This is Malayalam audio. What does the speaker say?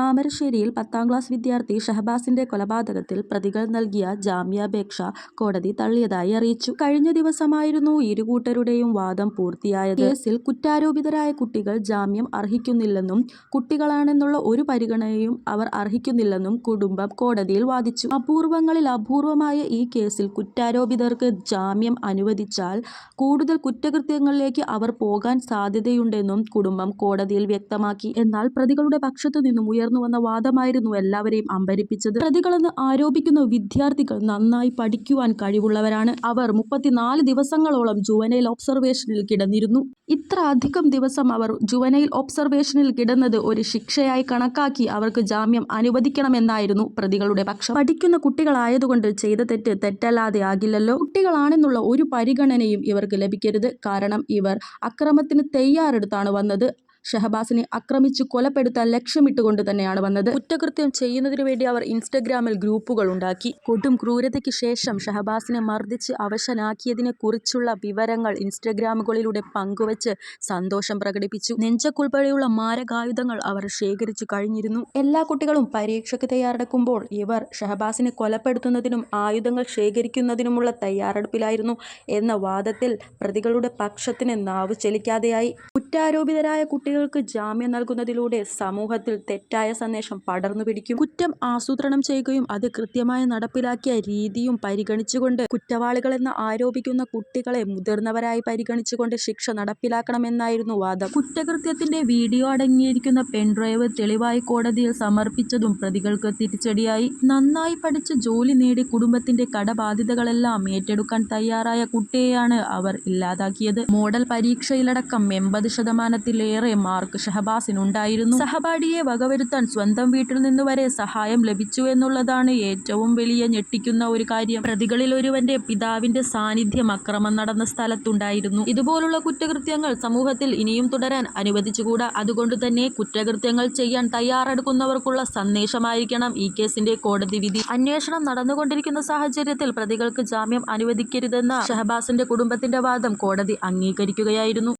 താമരശ്ശേരിയിൽ പത്താം ക്ലാസ് വിദ്യാർത്ഥി ഷഹബാസിന്റെ കൊലപാതകത്തിൽ പ്രതികൾ നൽകിയ ജാമ്യാപേക്ഷ കോടതി തള്ളിയതായി അറിയിച്ചു. കഴിഞ്ഞ ദിവസമായിരുന്നു ഇരുകൂട്ടരുടെയും വാദം പൂർത്തിയായത്. കേസിൽ കുറ്റാരോപിതരായ കുട്ടികൾ ജാമ്യം അർഹിക്കുന്നില്ലെന്നും കുട്ടികളാണെന്നുള്ള ഒരു പരിഗണനയും അവർ അർഹിക്കുന്നില്ലെന്നും കുടുംബം കോടതിയിൽ വാദിച്ചു. അപൂർവങ്ങളിൽ അപൂർവമായ ഈ കേസിൽ കുറ്റാരോപിതർക്ക് ജാമ്യം അനുവദിച്ചാൽ കൂടുതൽ കുറ്റകൃത്യങ്ങളിലേക്ക് അവർ പോകാൻ സാധ്യതയുണ്ടെന്നും കുടുംബം കോടതിയിൽ വ്യക്തമാക്കി. എന്നാൽ പ്രതികളുടെ പക്ഷത്തുനിന്നും ഉയർന്നുവന്ന വാദമായിരുന്നു എല്ലാവരെയും അമ്പരിപ്പിച്ചത് പ്രതികളെന്ന് ആരോപിക്കുന്ന വിദ്യാർത്ഥികൾ നന്നായി പഠിക്കുവാൻ കഴിവുള്ളവരാണ്. അവർ മുപ്പത്തിനാല് ദിവസങ്ങളോളം ജുവനൈൽ ഒബ്സർവേഷനിൽ കിടന്നിരുന്നു. ഇത്ര അധികം ദിവസം അവർ ജുവനൈൽ ഒബ്സർവേഷനിൽ കിടന്നത് ഒരു ശിക്ഷയായി കണക്കാക്കി അവർക്ക് ജാമ്യം അനുവദിക്കണമെന്നായിരുന്നു പ്രതികളുടെ പക്ഷം. പഠിക്കുന്ന കുട്ടികളായതുകൊണ്ട് ചെയ്ത തെറ്റ് തെറ്റല്ലാതെ ആകില്ലല്ലോ. കുട്ടികളാണെന്നുള്ള ഒരു പരിഗണനയും ഇവർക്ക് ലഭിക്കരുത്. കാരണം ഇവർ അക്രമത്തിന് തയ്യാറെടുത്താണ് വന്നത്. ഷഹബാസിനെ ആക്രമിച്ച് കൊലപ്പെടുത്താൻ ലക്ഷ്യമിട്ടുകൊണ്ട് തന്നെയാണ് വന്നത്. കുറ്റകൃത്യം ചെയ്യുന്നതിനു വേണ്ടി അവർ ഇൻസ്റ്റഗ്രാമിൽ ഗ്രൂപ്പുകൾ ഉണ്ടാക്കി. കൊടും ക്രൂരതയ്ക്ക് ശേഷം ഷഹബാസിനെ മർദ്ദിച്ച് അവശനാക്കിയതിനെ കുറിച്ചുള്ള വിവരങ്ങൾ ഇൻസ്റ്റഗ്രാമുകളിലൂടെ പങ്കുവച്ച് സന്തോഷം പ്രകടിപ്പിച്ചു. നെഞ്ചക്കുൾപ്പെടെയുള്ള മാരകായുധങ്ങൾ അവർ ശേഖരിച്ചു കഴിഞ്ഞിരുന്നു. എല്ലാ കുട്ടികളും പരീക്ഷയ്ക്ക് തയ്യാറെടുക്കുമ്പോൾ ഇവർ ഷഹബാസിനെ കൊലപ്പെടുത്തുന്നതിനും ആയുധങ്ങൾ ശേഖരിക്കുന്നതിനുമുള്ള തയ്യാറെടുപ്പിലായിരുന്നു എന്ന വാദത്തിൽ പ്രതികളുടെ പക്ഷത്തിന് നാവ് ചലിക്കാതെയായി. കുറ്റാരോപിതരായ കുട്ടികൾക്ക് ജാമ്യം നൽകുന്നതിലൂടെ സമൂഹത്തിൽ തെറ്റായ സന്ദേശം പടർന്നു പിടിക്കും കുറ്റം ആസൂത്രണം ചെയ്യുകയും അത് കൃത്യമായി നടപ്പിലാക്കിയ രീതിയും പരിഗണിച്ചുകൊണ്ട് കുറ്റവാളികളെന്ന് ആരോപിക്കുന്ന കുട്ടികളെ മുതിർന്നവരായി പരിഗണിച്ചുകൊണ്ട് ശിക്ഷ നടപ്പിലാക്കണമെന്നായിരുന്നു വാദം. കുറ്റകൃത്യത്തിന്റെ വീഡിയോ അടങ്ങിയിരിക്കുന്ന പെൻഡ്രൈവ് തെളിവായി കോടതിയിൽ സമർപ്പിച്ചതും പ്രതികൾക്ക് തിരിച്ചടിയായി. നന്നായി പഠിച്ച് ജോലി നേടി കുടുംബത്തിന്റെ കടബാധ്യതകളെല്ലാം ഏറ്റെടുക്കാൻ തയ്യാറായ കുട്ടിയെയാണ് അവർ ഇല്ലാതാക്കിയത്. മോഡൽ പരീക്ഷയിലടക്കം എൺപത് ശതമാനത്തിലേറെ മാർക്ക് ഷഹബാസിനുണ്ടായിരുന്നു. സഹപാഠിയെ വകവരുത്താൻ സ്വന്തം വീട്ടിൽ നിന്ന് വരെ സഹായം ലഭിച്ചു എന്നുള്ളതാണ് ഏറ്റവും വലിയ ഞെട്ടിക്കുന്ന ഒരു കാര്യം. പ്രതികളിൽ ഒരുവന്റെ പിതാവിന്റെ സാന്നിധ്യം അക്രമം നടന്ന സ്ഥലത്തുണ്ടായിരുന്നു. ഇതുപോലുള്ള കുറ്റകൃത്യങ്ങൾ സമൂഹത്തിൽ ഇനിയും തുടരാൻ അനുവദിച്ചുകൂടാ. അതുകൊണ്ട് തന്നെ കുറ്റകൃത്യങ്ങൾ ചെയ്യാൻ തയ്യാറെടുക്കുന്നവർക്കുള്ള സന്ദേശമായിരിക്കണം ഈ കേസിന്റെ കോടതി വിധി അന്വേഷണം നടന്നുകൊണ്ടിരിക്കുന്ന സാഹചര്യത്തിൽ പ്രതികൾക്ക് ജാമ്യം അനുവദിക്കരുതെന്ന ഷഹബാസിന്റെ കുടുംബത്തിന്റെ വാദം കോടതി അംഗീകരിക്കുകയായിരുന്നു.